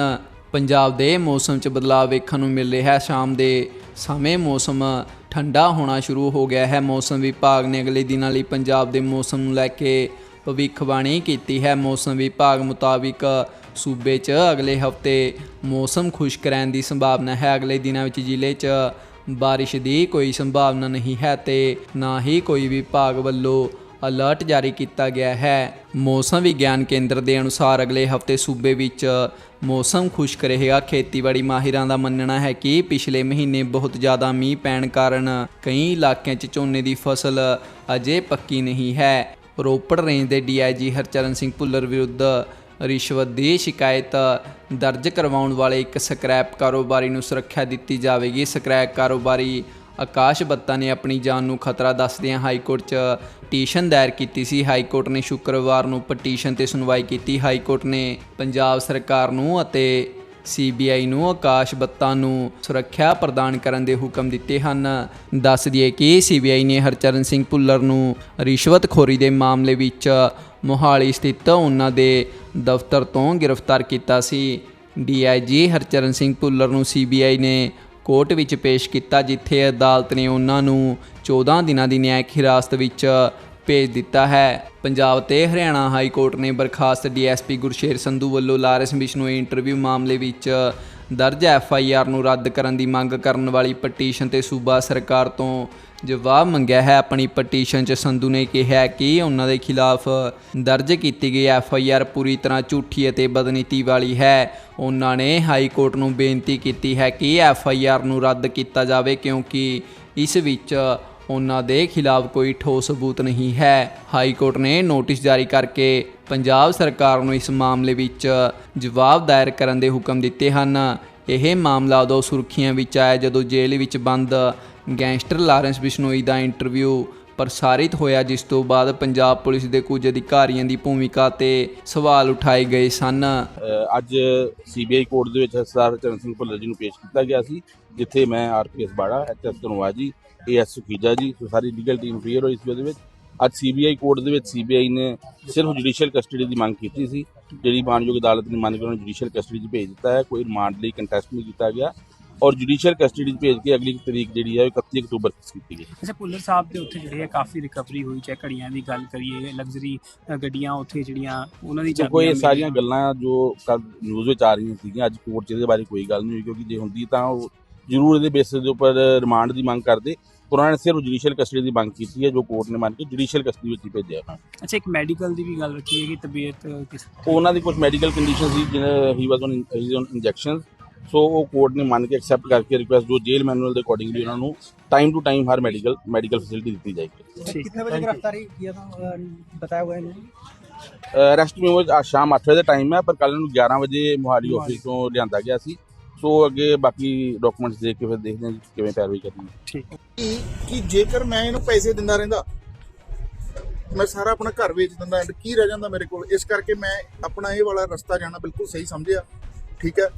ਪੰਜਾਬ ਦੇ ਮੌਸਮ 'ਚ ਬਦਲਾਅ ਵੇਖਣ ਨੂੰ ਮਿਲ ਰਿਹਾ ਹੈ। ਸ਼ਾਮ ਦੇ ਸਮੇਂ ਮੌਸਮ ਠੰਡਾ ਹੋਣਾ ਸ਼ੁਰੂ ਹੋ ਗਿਆ ਹੈ। ਮੌਸਮ ਵਿਭਾਗ ਨੇ ਅਗਲੇ ਦਿਨਾਂ ਲਈ ਪੰਜਾਬ ਦੇ ਮੌਸਮ ਨੂੰ ਲੈ ਕੇ ਭਵਿੱਖਬਾਣੀ ਕੀਤੀ ਹੈ। ਮੌਸਮ ਵਿਭਾਗ ਮੁਤਾਬਿਕ ਸੂਬੇ 'ਚ ਅਗਲੇ ਹਫ਼ਤੇ ਮੌਸਮ ਖੁਸ਼ਕ ਰਹਿਣ ਦੀ ਸੰਭਾਵਨਾ ਹੈ। ਅਗਲੇ ਦਿਨਾਂ ਵਿੱਚ ਜ਼ਿਲ੍ਹੇ 'ਚ ਬਾਰਿਸ਼ ਦੀ ਕੋਈ ਸੰਭਾਵਨਾ ਨਹੀਂ ਹੈ ਤੇ ਨਾ ਹੀ ਕੋਈ ਵਿਭਾਗ ਵੱਲੋਂ ਅਲਰਟ ਜਾਰੀ ਕੀਤਾ ਗਿਆ ਹੈ। ਮੌਸਮ ਵਿਗਿਆਨ ਕੇਂਦਰ ਦੇ ਅਨੁਸਾਰ ਅਗਲੇ ਹਫ਼ਤੇ ਸੂਬੇ ਵਿੱਚ ਮੌਸਮ ਖੁਸ਼ਕ ਰਹੇਗਾ ਖੇਤੀਬਾੜੀ ਮਾਹਿਰਾਂ ਦਾ ਮੰਨਣਾ ਹੈ ਕਿ ਪਿਛਲੇ ਮਹੀਨੇ ਬਹੁਤ ਜ਼ਿਆਦਾ ਮੀਂਹ ਪੈਣ ਕਾਰਨ ਕਈ ਇਲਾਕਿਆਂ 'ਚ ਝੋਨੇ ਦੀ ਫਸਲ ਅਜੇ ਪੱਕੀ ਨਹੀਂ ਹੈ। ਰੋਪੜ ਰੇਂਜ ਦੇ ਡੀਆਈਜੀ ਹਰਚਰਨ ਸਿੰਘ ਭੁੱਲਰ ਵਿਰੁੱਧ ਰਿਸ਼ਵਤ ਦੀ ਸ਼ਿਕਾਇਤ ਦਰਜ ਕਰਵਾਉਣ ਵਾਲੇ ਇੱਕ ਸਕ੍ਰੈਪ ਕਾਰੋਬਾਰੀ ਨੂੰ ਸੁਰੱਖਿਆ ਦਿੱਤੀ ਜਾਵੇਗੀ। ਸਕ੍ਰੈਪ ਕਾਰੋਬਾਰੀ ਆਕਾਸ਼ ਬੱਤਾ ਨੇ ਆਪਣੀ ਜਾਨ ਨੂੰ ਖਤਰਾ ਦੱਸਦਿਆਂ ਹਾਈ ਕੋਰਟ 'ਚ ਪਟੀਸ਼ਨ ਦਾਇਰ ਕੀਤੀ ਸੀ। ਹਾਈ ਕੋਰਟ ਨੇ ਸ਼ੁੱਕਰਵਾਰ ਨੂੰ ਪਟੀਸ਼ਨ ਤੇ ਸੁਣਵਾਈ ਕੀਤੀ। ਹਾਈ ਕੋਰਟ ਨੇ ਪੰਜਾਬ ਸਰਕਾਰ ਨੂੰ ਅਤੇ ਸੀਬੀਆਈ ਨੂੰ ਆਕਾਸ਼ ਬੱਤਾ ਨੂੰ ਸੁਰੱਖਿਆ ਪ੍ਰਦਾਨ ਕਰਨ ਦੇ ਹੁਕਮ ਦਿੱਤੇ ਹਨ। ਦੱਸ ਦਈਏ ਕਿ ਸੀਬੀਆਈ ਨੇ ਹਰਚਰਨ ਸਿੰਘ ਭੁੱਲਰ ਨੂੰ ਰਿਸ਼ਵਤਖੋਰੀ ਦੇ ਮਾਮਲੇ ਵਿੱਚ ਮੋਹਾਲੀ ਸਥਿਤ ਉਹਨਾਂ ਦੇ ਦਫ਼ਤਰ ਤੋਂ ਗ੍ਰਿਫਤਾਰ ਕੀਤਾ ਸੀ। ਡੀਆਈਜੀ ਹਰਚਰਨ ਸਿੰਘ ਭੁੱਲਰ ਨੂੰ ਸੀਬੀਆਈ ਨੇ ਕੋਰਟ ਵਿੱਚ ਪੇਸ਼ ਕੀਤਾ, ਜਿੱਥੇ ਅਦਾਲਤ ਨੇ ਉਹਨਾਂ ਨੂੰ 14 ਦਿਨਾਂ ਦੀ ਨਿਆਇਕ ਹਿਰਾਸਤ ਵਿੱਚ ਭੇਜ ਦਿੱਤਾ ਹੈ। ਪੰਜਾਬ ਤੇ ਹਰਿਆਣਾ ਹਾਈ ਕੋਰਟ ਨੇ ਬਰਖਾਸਤ ਡੀਐਸਪੀ ਗੁਰਸ਼ੇਰ ਸੰਧੂ ਵੱਲੋਂ ਲਾਰੈਂਸ ਬਿਸ਼ਨੋਈ ਇੰਟਰਵਿਊ ਮਾਮਲੇ ਵਿੱਚ ਦਰਜ ਐਫਆਈਆਰ ਨੂੰ ਰੱਦ ਕਰਨ ਦੀ ਮੰਗ ਕਰਨ ਵਾਲੀ ਪਟੀਸ਼ਨ ਤੇ ਸੂਬਾ ਸਰਕਾਰ ਤੋਂ ਜਵਾਬ ਮੰਗਿਆ ਹੈ ਆਪਣੀ ਪਟੀਸ਼ਨ 'ਚ ਸੰਧੂ ਨੇ ਕਿਹਾ ਕਿ ਉਹਨਾਂ ਦੇ ਖਿਲਾਫ ਦਰਜ ਕੀਤੀ ਗਈ ਐੱਫ ਆਈ ਆਰ ਪੂਰੀ ਤਰ੍ਹਾਂ ਝੂਠੀ ਅਤੇ ਬਦਨੀਤੀ ਵਾਲੀ ਹੈ। ਉਹਨਾਂ ਨੇ ਹਾਈ ਕੋਰਟ ਨੂੰ ਬੇਨਤੀ ਕੀਤੀ ਹੈ ਕਿ ਐੱਫ ਆਈ ਆਰ ਨੂੰ ਰੱਦ ਕੀਤਾ ਜਾਵੇ ਕਿਉਂਕਿ ਇਸ ਵਿੱਚ ਉਹਨਾਂ ਦੇ ਖਿਲਾਫ ਕੋਈ ਠੋਸ ਸਬੂਤ ਨਹੀਂ ਹੈ। ਹਾਈ ਕੋਰਟ ਨੇ ਨੋਟਿਸ ਜਾਰੀ ਕਰਕੇ ਪੰਜਾਬ ਸਰਕਾਰ ਨੂੰ ਇਸ ਮਾਮਲੇ ਵਿੱਚ ਜਵਾਬ ਦਾਇਰ ਕਰਨ ਦੇ ਹੁਕਮ ਦਿੱਤੇ ਹਨ। ਇਹ ਮਾਮਲਾ ਉਦੋਂ ਸੁਰਖੀਆਂ ਵਿੱਚ ਆਇਆ ਜਦੋਂ ਜੇਲ੍ਹ ਵਿੱਚ ਬੰਦ ਗੈਂਗਸਟਰ ਲਾਰੈਂਸ ਬਿਸ਼ਨੋਈ ਦਾ ਇੰਟਰਵਿਊ ਪ੍ਰਸਾਰਿਤ ਹੋਇਆ ਜਿਸ ਤੋਂ ਬਾਅਦ ਪੰਜਾਬ ਪੁਲਿਸ ਦੇ ਕੁਝ ਅਧਿਕਾਰੀਆਂ ਦੀ ਭੂਮਿਕਾ ਤੇ ਸਵਾਲ ਉਠਾਏ ਗਏ ਸਨ। ਅ, ਅੱਜ ਸੀਬੀਆਈ ਕੋਰਟ ਦੇ ਵਿੱਚ ਸਰਦਾਰ ਚਰਨ ਸਿੰਘ ਭੁੱਲਰ ਜੀ ਨੂੰ ਪੇਸ਼ ਕੀਤਾ ਗਿਆ ਸੀ ਜਿੱਥੇ ਮੈਂ ਆਰਪੀਐਸ ਬਾੜਾ HS ਧਨਵਾ ji A S Sukhija ji so sorry legal team ਫੇਅਰ ਹੋਈ ਸੀ ਉਹਦੇ ਵਿੱਚ। ਅੱਜ ਸੀਬੀਆਈ ਕੋਰਟ ਦੇ ਵਿੱਚ ਸੀਬੀਆਈ ਨੇ ਸਿਰਫ ਜੁਡੀਸ਼ੀਅਲ ਕਸਟਡੀ ਦੀ ਮੰਗ ਕੀਤੀ ਸੀ ਜਿਹੜੀ ਮਾਨਯੋਗ ਅਦਾਲਤ ਨੇ ਮੰਨ ਕੇ ਉਹਨਾਂ ਜੁਡੀਸ਼ੀਅਲ ਕਸਟਡੀ 'ਚ ਭੇਜ ਦਿੱਤਾ ਹੈ ਕੋਈ ਰਿਮਾਂਡ ਲਈ ਕੰਟੈਸਟ ਨਹੀਂ ਕੀਤਾ ਗਿਆ ਔਰ ਜੁਡੀਸ਼ੀਅਲ ਕਸਟਡੀ 'ਚ ਭੇਜ ਕੇ ਅਗਲੀ ਤਰੀਕ ਜਿਹੜੀ ਹੈ ਉਹ 31 ਅਕਤੂਬਰ ਫਿਕਸ ਕੀਤੀ ਗਈ ਅੱਛਾ ਭੁੱਲਰ ਸਾਹਿਬ ਦੇ ਉੱਥੇ ਜਿਹੜੇ ਹੈ ਕਾਫੀ ਰਿਕਵਰੀ ਹੋਈ ਚਾਹੇ ਘੜੀਆਂ ਦੀ ਗੱਲ ਕਰੀਏ ਲਗਜ਼ਰੀ ਗੱਡੀਆਂ ਉੱਥੇ ਜਿਹੜੀਆਂ ਉਹਨਾਂ ਦੀ ਕੋਈ ਇਹ ਸਾਰੀਆਂ। ਗੱਲਾਂ ਜੋ ਕੱਲ ਨਿਊਜ਼ ਵਿੱਚ ਆ ਰਹੀਆਂ ਸੀਗੀਆਂ ਅੱਜ ਕੋਰਟ 'ਚ ਇਹਦੇ ਬਾਰੇ ਕੋਈ ਗੱਲ ਨਹੀਂ ਹੋਈ ਕਿਉਂਕਿ ਜੇ ਹੁੰਦੀ ਤਾਂ ਉਹ ਜ਼ਰੂਰ ਇਹਦੇ ਬੇਸਿਸ ਦੇ ਉੱਪਰ ਰਿਮਾਂਡ ਦੀ ਮੰਗ ਕਰਦੇ ਪੁਰਾਣੇ ਸਿਰ ਜੁਡੀਸ਼ੀਅਲ ਕਸਟਡੀ ਦੀ ਮੰਗ ਕੀਤੀ ਹੈ ਜੋ ਕੋਰਟ ਨੇ ਮੰਨ ਕੇ ਜੁਡੀਸ਼ੀਅਲ ਕਸਟਡੀ ਵਿੱਚ ਹੀ ਭੇਜਿਆ ਹੈ। ਅੱਛਾ ਇੱਕ ਮੈਡੀਕਲ ਦੀ ਵੀ ਗੱਲ ਰੱਖੀ ਹੈ ਕਿ ਤਬੀਅਤ ਕਿਸ ਉਹਨਾਂ ਦੀ ਕੁਝ ਮੈਡੀਕਲ ਕੰਡੀਸ਼ਨ ਸੀ ਜਿਹਨਾਂ he was on he on injections so ਉਹ ਕੋਰਟ ਨੇ ਮੰਨ ਕੇ ਐਕਸੈਪਟ ਕਰਕੇ ਰਿਕੁਐਸਟ ਜੋ ਜੇਲ ਮੈਨੂਅਲ ਦੇ ਅਕੋਰਡਿੰਗਲੀ ਉਹਨਾਂ ਨੂੰ ਟਾਈਮ ਟੂ ਟਾਈਮ ਹਰ ਮੈਡੀਕਲ ਮੈਡੀਕਲ ਫੈਸਿਲਿਟੀ ਦਿੱਤੀ ਜਾਏਗੀ। ਕਿੰਨੇ ਵਜੇ ਗ੍ਰਿਫਤਾਰੀ ਕੀਤਾ ਤਾਂ ਬਤਾਇਆ ਹੋਇਆ ਹੈ ਰੈਸਟ ਮੇਮੋ ਅੱਜ ਸ਼ਾਮ 8 ਵਜੇ ਦਾ ਟਾਈਮ ਹੈ ਪਰ ਕੱਲ ਨੂੰ 11 ਵਜੇ ਮੁਹਾਲੀ ਆਫਿਸ ਤੋਂ ਲਿਆਂਦਾ ਗਿਆ ਸੀ। ਸੋ ਅੱਗੇ ਬਾਕੀ ਡਾਕੂਮੈਂਟਸ ਦੇਖ ਕੇ ਫਿਰ ਦੇਖਦੇ ਹਾਂ ਕਿਵੇਂ ਪੈਰਵਾਈ ਕਰਨੀ ਹੈ। ਠੀਕ ਕਿ ਕਿ ਜੇਕਰ ਮੈਂ ਇਹਨੂੰ ਪੈਸੇ ਦਿੰਦਾ ਰਹਿੰਦਾ ਮੈਂ ਸਾਰਾ ਆਪਣਾ ਘਰ ਵੇਚ ਦਿੰਦਾ ਐਂਡ ਕੀ ਰਹਿ ਜਾਂਦਾ ਮੇਰੇ ਕੋਲ? ਇਸ ਕਰਕੇ ਮੈਂ ਆਪਣਾ ਇਹ ਵਾਲਾ ਰਸਤਾ ਜਾਣਾ ਬਿਲਕੁਲ ਸਹੀ ਸਮਝਿਆ। ਠੀਕ ਹੈ?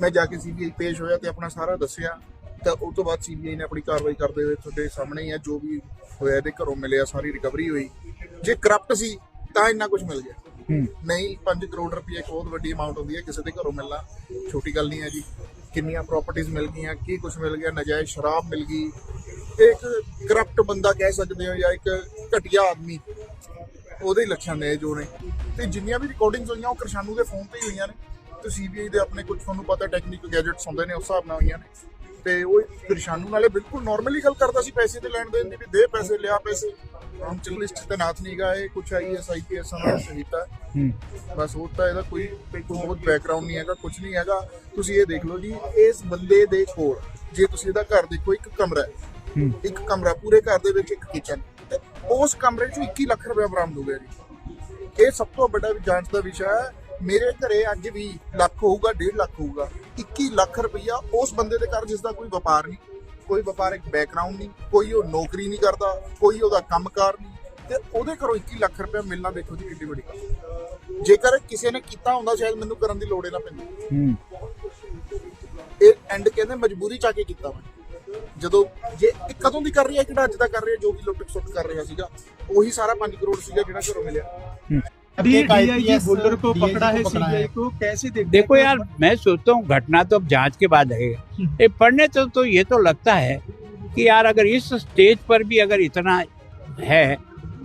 ਮੈਂ ਜਾ ਕੇ ਸੀਬੀਆਈ ਪੇਸ਼ ਹੋਇਆ ਤੇ ਆਪਣਾ ਸਾਰਾ ਦੱਸਿਆ। ਤਾਂ ਉਸ ਤੋਂ ਬਾਅਦ ਸੀਬੀਆਈ ਨੇ ਆਪਣੀ ਕਾਰਵਾਈ ਕਰਦੇ ਹੋਏ ਤੁਹਾਡੇ ਸਾਹਮਣੇ ਹੀ ਆ ਜੋ ਵੀ ਹੋਇਆ ਇਹਦੇ ਘਰੋਂ ਮਿਲਿਆ ਸਾਰੀ ਰਿਕਵਰੀ ਹੋਈ। ਜੇ ਕਰਪਟ ਸੀ ਤਾਂ ਇੰਨਾ ਕੁਝ ਮਿਲ ਗਿਆ। ਨਹੀਂ 5 ਕਰੋੜ ਰੁਪਏ ਇੱਕ ਬਹੁਤ ਵੱਡੀ ਅਮਾਉਂਟ ਹੁੰਦੀ ਹੈ, ਕਿਸੇ ਦੇ ਘਰੋਂ ਮਿਲਣਾ ਛੋਟੀ ਗੱਲ ਨਹੀਂ ਹੈ ਜੀ। ਕਿੰਨੀਆਂ ਪ੍ਰਾਪਰਟੀਆਂ ਮਿਲ ਗਈਆਂ, ਕੀ ਕੁਝ ਮਿਲ ਗਿਆ, ਨਜਾਇਜ਼ ਸ਼ਰਾਬ ਮਿਲ ਗਈ। ਇੱਕ ਕਰਪਟ ਬੰਦਾ ਕਹਿ ਸਕਦੇ ਹੋ ਜਾਂ ਇੱਕ ਘਟੀਆ ਆਦਮੀ। ਉਹਦੇ ਲੱਛਣ ਨੇ ਜੋ ਨੇ। ਤੇ ਜਿੰਨੀਆਂ ਵੀ ਰਿਕਾਰਡਿੰਗਸ ਹੋਈਆਂ, ਉਹ ਕਿਰਸ਼ਾਨੂ ਦੇ ਫੋਨ ਤੇ ਹੀ ਹੋਈਆਂ ਨੇ। ਤੇ ਸੀਬੀਆਈ ਦੇ ਆਪਣੇ ਕੁਝ ਤੁਹਾਨੂੰ ਪਤਾ ਟੈਕਨੀਕਲ ਗੈਜਟਸ ਹੁੰਦੇ ਨੇ, ਉਸ ਹਿਸਾਬ ਨਾਲ ਹੋਈਆਂ ਨੇ। ਤੇ ਉਹ ਕਿਰਸ਼ਾਨੂ ਨਾਲੇ ਬਿਲਕੁਲ ਨਾਰਮਲੀ ਗੱਲ ਕਰਦਾ ਸੀ ਪੈਸੇ ਦੇ ਲੈਣ ਦੇਣ ਦੀ ਵੀ ਦੇ ਪੈਸੇ, ਲਿਆ ਪੈਸੇ। ਹਮ ਚਿਲ ਲਿਸਟ ਤੇ ਨਾਥ ਨਹੀਂ ਗਏ ਕੁਝ ਆਈਐਸ ਆਈਪੀਐਸ ਨਾਲ ਸਹੀਤਾ ਬਸ ਹੋਰ ਤਾਂ ਇਹਦਾ ਕੋਈ ਬਹੁਤ ਬੈਕਗ੍ਰਾਉਂਡ ਨਹੀਂ ਹੈਗਾ ਕੁਝ ਨਹੀਂ ਹੈਗਾ। ਤੁਸੀਂ ਇਹ ਦੇਖ ਲਓ ਜੀ ਇਸ ਬੰਦੇ ਦੇ ਕੋਲ ਜੇ ਤੁਸੀਂ ਇਹਦਾ ਘਰ ਦੇਖੋ ਇੱਕ ਕਮਰਾ ਹੈ। ਇੱਕ ਕਮਰਾ ਪੂਰੇ ਘਰ ਦੇ ਵਿੱਚ ਇੱਕ ਕਿਚਨ ਉਸ ਕਮਰੇ 'ਚੋਂ 21 ਲੱਖ ਰੁਪਏ ਬਰਾਮਦ ਹੋ ਗਿਆ ਜੀ। ਇਹ ਸਭ ਤੋਂ ਵੱਡਾ ਜਾਂਚ ਦਾ ਵਿਸ਼ਾ ਹੈ। ਮੇਰੇ ਘਰੇ ਅੱਜ ਵੀ ਲੱਖ ਹੋਊਗਾ 1.5 ਲੱਖ ਹੋਊਗਾ। 21 ਲੱਖ ਰੁਪਈਆ ਉਸ ਬੰਦੇ ਦੇ ਘਰ ਜਿਸ ਦਾ ਕੋਈ ਵਪਾਰ ਨਹੀਂ। ਕੋਈ ਵਪਾਰਕ ਬੈਕਗ੍ਰਾਉਂਡ ਨਹੀਂ ਕੋਈ ਉਹ ਨੌਕਰੀ ਨਹੀਂ ਕਰਦਾ ਕੋਈ ਉਹਦਾ ਕੰਮਕਾਰ ਨਹੀਂ। ਤੇ ਉਹਦੇ ਘਰੋਂ 21 ਲੱਖ ਰੁਪਏ ਮਿਲਣਾ ਦੇਖੋ ਜੀ ਕਿੰਨੀ ਵੱਡੀ ਗੱਲ। ਜੇਕਰ ਕਿਸੇ ਨੇ ਕੀਤਾ ਹੁੰਦਾ ਸ਼ਾਇਦ ਮੈਨੂੰ ਕਰਨ ਦੀ ਲੋੜ ਹੀ ਨਾ ਪੈਂਦੀ। ਇਹ ਐਂਡ ਕਹਿੰਦੇ ਮਜਬੂਰੀ ਚ ਆ ਕੇ ਕੀਤਾ ਮੈਂ। ਜਦੋਂ ਜੇ ਇਹ ਕਦੋਂ ਦੀ ਕਰ ਰਹੀ ਹੈ ਕਿਹੜਾ ਅੱਜ ਦਾ ਕਰ ਰਹੀ ਹੈ ਜੋ ਵੀ ਲੁੱਟ ਸੁੱਟ ਕਰ ਰਿਹਾ ਸੀਗਾ ਉਹੀ ਸਾਰਾ 5 ਕਰੋੜ ਸੀਗਾ ਜਿਹੜਾ ਘਰੋਂ ਮਿਲਿਆ। अभी DIG को पकड़ा है सीबीआई को कैसे देखते देखो यार मैं सोचता हूँ घटना तो अब जाँच के बाद है। ये पढ़ने तो तो ये तो लगता है कि यार अगर इस स्टेज पर भी अगर इतना है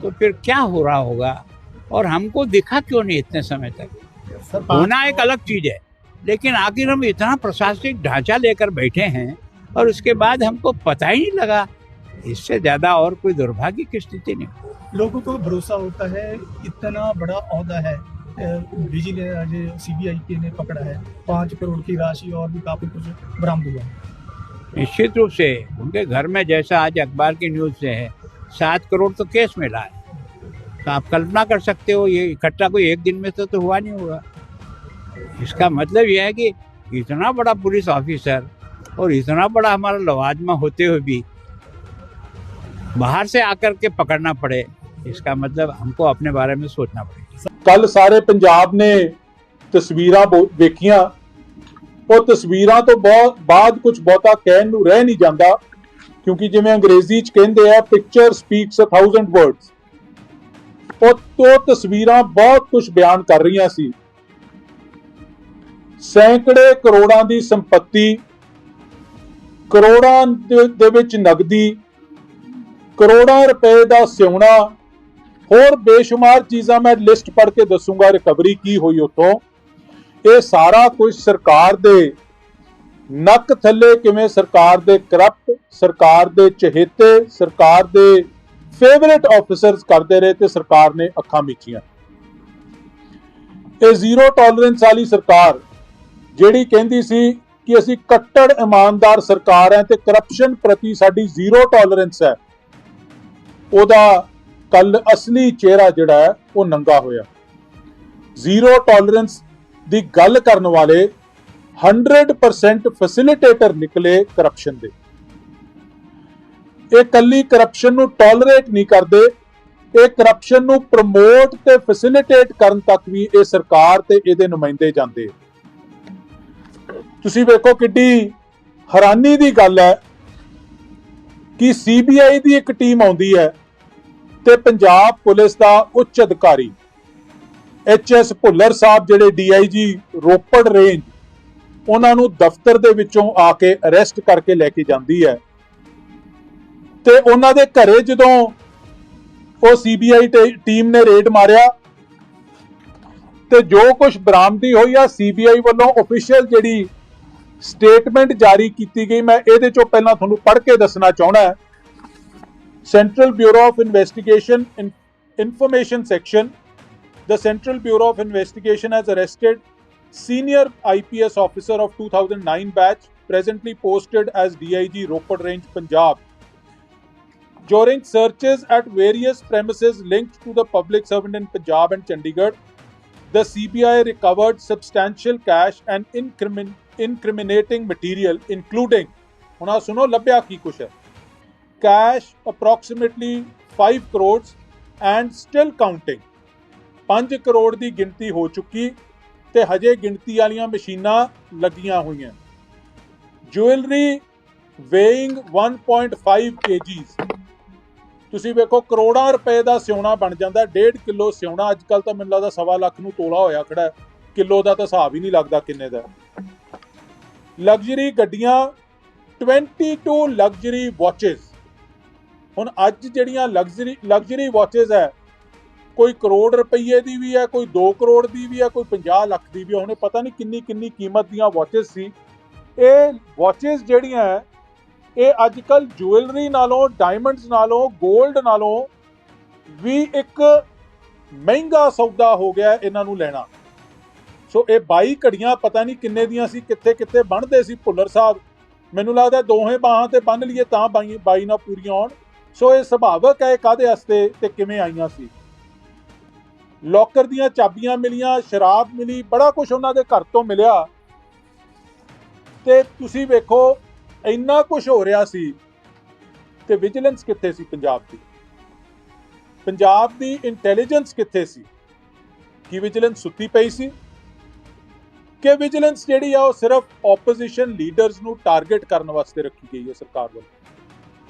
तो फिर क्या हो रहा होगा? और हमको दिखा क्यों नहीं इतने समय तक? होना एक अलग चीज़ है लेकिन आखिर हम इतना प्रशासनिक ढांचा लेकर बैठे हैं और उसके बाद हमको पता ही नहीं लगा इससे ज़्यादा और कोई दुर्भाग्य की स्थिति नहीं लोगों को भरोसा होता है इतना बड़ा औहदा है डीजी ने आज सीबीआई के ने पकड़ा है पाँच करोड़ की राशि और भी काफ़ी कुछ बरामद हुआ है। निश्चित रूप से उनके घर में जैसा आज अखबार की न्यूज़ से है सात करोड़ तो केस मिला है तो आप कल्पना कर सकते हो ये इकट्ठा कोई एक दिन में तो, तो हुआ नहीं होगा। इसका मतलब यह है कि इतना बड़ा पुलिस ऑफिसर और इतना बड़ा हमारा लवाजमा होते हुए भी बाहर से आकर के पकड़ना पड़े इसका मतलब हमको अपने बारे में सोचना पड़ेगा ਕੱਲ ਸਾਰੇ ਪੰਜਾਬ ਨੇ ਤਸਵੀਰਾਂ ਬੋ- ਵੇਖੀਆਂ ਉਹ ਤਸਵੀਰਾਂ ਤੋਂ ਬਹੁਤ ਬਾਅਦ ਕੁਝ ਬਹੁਤਾ ਕਹਿਣ ਨੂੰ ਰਹਿ ਨਹੀਂ ਜਾਂਦਾ ਕਿਉਂਕਿ ਜਿਵੇਂ ਅੰਗਰੇਜ਼ੀ ਚ ਕਹਿੰਦੇ ਆ picture speaks a thousand words ਉਹ ਤੋਂ ਤਸਵੀਰਾਂ ਬਹੁਤ ਕੁਝ ਬਿਆਨ ਕਰ ਰਹੀਆਂ ਸੀ ਸੈਂਕੜੇ ਕਰੋੜਾਂ ਦੀ ਸੰਪਤੀ ਕਰੋੜਾਂ ਦੇ ਦੇ ਵਿੱਚ ਨਗਦੀ ਕਰੋੜਾਂ ਰੁਪਏ ਦਾ ਸਿਉਣਾ। ਹੋਰ ਬੇਸ਼ੁਮਾਰ ਚੀਜ਼ਾਂ ਮੈਂ ਲਿਸਟ ਪੜ੍ਹ ਕੇ ਦੱਸੂਗਾ, ਰਿਕਵਰੀ ਕੀ ਹੋਈ ਉਤੋਂ ਇਹ ਸਾਰਾ ਕੁਝ ਸਰਕਾਰ ਦੇ ਨੱਕ ਥੱਲੇ ਕਿਵੇਂ ਸਰਕਾਰ ਦੇ ਕਰਪਟ, ਸਰਕਾਰ ਦੇ ਚਹੇਤੇ, ਸਰਕਾਰ ਦੇ ਫੇਵਰਿਟ ਆਫੀਸਰਸ ਕਰਦੇ ਰਹੇ ਤੇ ਸਰਕਾਰ ਨੇ ਅੱਖਾਂ ਮੀਚੀਆਂ। ਇਹ ਜ਼ੀਰੋ ਟੋਲਰੈਂਸ ਵਾਲੀ ਸਰਕਾਰ, ਜਿਹੜੀ ਕਹਿੰਦੀ ਸੀ ਕਿ ਅਸੀਂ ਕੱਟੜ ਇਮਾਨਦਾਰ ਸਰਕਾਰ ਹੈ ਤੇ ਕਰਪਸ਼ਨ ਪ੍ਰਤੀ ਸਾਡੀ ਜ਼ੀਰੋ ਟੋਲਰੈਂਸ ਹੈ। ਉਹਦਾ ਕੱਲ ਅਸਲੀ ਚਿਹਰਾ ਜਿਹੜਾ ਹੈ, ਉਹ ਨੰਗਾ ਹੋਇਆ। ਜ਼ੀਰੋ ਟੋਲਰੈਂਸ ਦੀ ਗੱਲ ਕਰਨ ਵਾਲੇ 100% ਫੈਸਿਲਿਟੇਟਰ ਨਿਕਲੇ ਕਰਪਸ਼ਨ ਦੇ। ਇਹ ਕੱਲੀ ਕਰਪਸ਼ਨ ਨੂੰ ਟੋਲਰੇਟ ਨਹੀਂ ਕਰਦੇ, ਇਹ ਕਰਪਸ਼ਨ ਨੂੰ ਪ੍ਰਮੋਟ ਤੇ ਫੈਸਿਲਿਟੇਟ ਕਰਨ ਤੱਕ ਵੀ ਇਹ ਸਰਕਾਰ ਤੇ ਇਹਦੇ ਨੁਮਾਇੰਦੇ ਜਾਂਦੇ ਤੁਸੀਂ ਵੇਖੋ ਕਿੱਡੀ ਹੈਰਾਨੀ ਦੀ ਗੱਲ ਹੈ ਕਿ ਸੀਬੀਆਈ ਦੀ ਇੱਕ ਟੀਮ ਆਉਂਦੀ ਹੈ ਤੇ ਪੰਜਾਬ ਪੁਲਿਸ ਦਾ ਉੱਚ ਅਧਿਕਾਰੀ। ਐਚਐਸ ਭੁੱਲਰ ਸਾਹਿਬ ਜਿਹੜੇ ਡੀਆਈਜੀ ਰੋਪੜ ਰੇਂਜ ਉਹਨਾਂ ਨੂੰ ਦਫ਼ਤਰ ਦੇ ਵਿੱਚੋਂ ਆ ਕੇ ਅਰੈਸਟ ਕਰਕੇ ਲੈ ਕੇ ਜਾਂਦੀ ਹੈ। ਤੇ ਉਹਨਾਂ ਦੇ ਘਰੇ ਜਦੋਂ ਉਹ ਸੀਬੀਆਈ ਟੀਮ ਨੇ ਰੇਡ ਮਾਰਿਆ, ਤੇ ਜੋ ਕੁਝ ਬਰਾਮਦੀ ਹੋਈ ਆ ਸੀਬੀਆਈ ਵੱਲੋਂ ਅਫੀਸ਼ੀਅਲ ਜਿਹੜੀ ਸਟੇਟਮੈਂਟ ਜਾਰੀ ਕੀਤੀ ਗਈ ਮੈਂ ਇਹਦੇ ਚੋਂ ਪਹਿਲਾਂ ਤੁਹਾਨੂੰ ਪੜ੍ਹ ਕੇ ਦੱਸਣਾ ਚਾਹਣਾ ਹੈ Central Bureau of Investigation information section the Central Bureau of Investigation has arrested senior IPS officer of 2009 batch, presently posted as DIG Ropar Range, Punjab. During searches at various premises linked to the public servant in Punjab and Chandigarh, the CBI recovered substantial cash and incrimin- incriminating material including ਹੁਣ ਆਹ ਸੁਣੋ, ਲੱਭਿਆ ਕੀ ਕੁਛ ਹੈ? Cash approximately 5 crores and still counting 5 crore ਦੀ ਗਿਣਤੀ ਹੋ ਚੁੱਕੀ ਤੇ ਹਜੇ ਗਿਣਤੀ ਵਾਲੀਆਂ ਮਸ਼ੀਨਾਂ ਲੱਗੀਆਂ ਹੋਈਆਂ। ਜੁਐਲਰੀ ਵੇਇੰਗ 1.5 ਕੇਜੀਸ ਤੁਸੀਂ ਵੇਖੋ, ਕਰੋੜਾਂ ਰੁਪਏ ਦਾ ਸਿਉਣਾ ਬਣ ਜਾਂਦਾ 1.5 ਕਿਲੋ ਸਿਉਣਾ। ਅੱਜ ਕੱਲ ਤਾਂ ਮੈਨੂੰ ਲੱਗਦਾ ਸਵਾ ਲੱਖ ਨੂੰ ਤੋਲਾ ਹੋਇਆ ਖੜਾ ਹੈ। ਕਿਲੋ ਦਾ ਤਾਂ ਹਿਸਾਬ ਹੀ ਨਹੀਂ ਲੱਗਦਾ ਕਿੰਨੇ ਦਾ। ਲਗਜ਼ਰੀ ਗੱਡੀਆਂ 22 ਲਗਜ਼ਰੀ ਵਾਚਸ ਹੁਣ ਅੱਜ ਜਿਹੜੀਆਂ ਲਗਜ਼ਰੀ ਲਗਜ਼ਰੀ ਵਾਚਸ ਹੈ ਕੋਈ ਕਰੋੜ ਰੁਪਏ ਦੀ ਵੀ ਹੈ ਕੋਈ 2 ਕਰੋੜ ਦੀ ਵੀ ਹੈ ਕੋਈ 50 ਲੱਖ ਦੀ ਵੀ ਹੈ। ਹੁਣੇ ਪਤਾ ਨਹੀਂ ਕਿੰਨੀ ਕਿੰਨੀ ਕੀਮਤ ਦੀਆਂ ਵਾਚਸ ਸੀ। ਇਹ ਵਾਚਸ ਜਿਹੜੀਆਂ ਹੈ, ਇਹ ਅੱਜ ਕੱਲ ਜੁਐਲਰੀ ਨਾਲੋਂ ਡਾਇਮੰਡਸ ਨਾਲੋਂ 골ਡ ਨਾਲੋਂ ਵੀ ਇੱਕ ਮਹਿੰਗਾ ਸੌਦਾ ਹੋ ਗਿਆ ਇਹਨਾਂ ਨੂੰ ਲੈਣਾ। ਸੋ ਇਹ 22 ਘੜੀਆਂ ਪਤਾ ਨਹੀਂ ਕਿੰਨੇ ਦੀਆਂ ਸੀ, ਕਿੱਥੇ ਕਿੱਥੇ ਬਣਦੇ ਸੀ ਭੁੱਲਰ ਸਾਹਿਬ। ਮੈਨੂੰ ਲੱਗਦਾ ਦੋਹੇ ਬਾਹਾਂ ਤੇ ਬੰਨ ਲਈਏ ਤਾਂ ਬਾਈ ਬਾਈ ਨਾ ਪੂਰੀਆਂ ਹੋਣ। ਸੋ ਇਹ ਸੁਭਾਵਕ ਹੈ ਕਾਦੇ ਵਾਸਤੇ ਤੇ ਕਿਵੇਂ ਆਈਆਂ ਸੀ। ਲੋਕਰ ਦੀਆਂ ਚਾਬੀਆਂ ਮਿਲੀਆਂ, ਸ਼ਰਾਬ ਮਿਲੀ, ਬੜਾ ਕੁਝ ਉਹਨਾਂ ਦੇ ਘਰ ਤੋਂ ਮਿਲਿਆ। ਤੇ ਤੁਸੀਂ ਵੇਖੋ, ਇੰਨਾ ਕੁਝ ਹੋ ਰਿਹਾ ਸੀ ਤੇ ਵਿਜੀਲੈਂਸ ਕਿੱਥੇ ਸੀ ਪੰਜਾਬ ਦੀ? ਪੰਜਾਬ ਦੀ ਇੰਟੈਲੀਜੈਂਸ ਕਿੱਥੇ ਸੀ? ਕੀ ਵਿਜੀਲੈਂਸ ਸੁੱਤੀ ਪਈ ਸੀ? ਕਿ ਵਿਜੀਲੈਂਸ ਜਿਹੜੀ ਆ ਉਹ ਸਿਰਫ ਆਪੋਜੀਸ਼ਨ ਲੀਡਰਸ ਨੂੰ ਟਾਰਗੇਟ ਕਰਨ ਵਾਸਤੇ ਰੱਖੀ ਗਈ ਹੈ ਸਰਕਾਰ ਵੱਲੋਂ।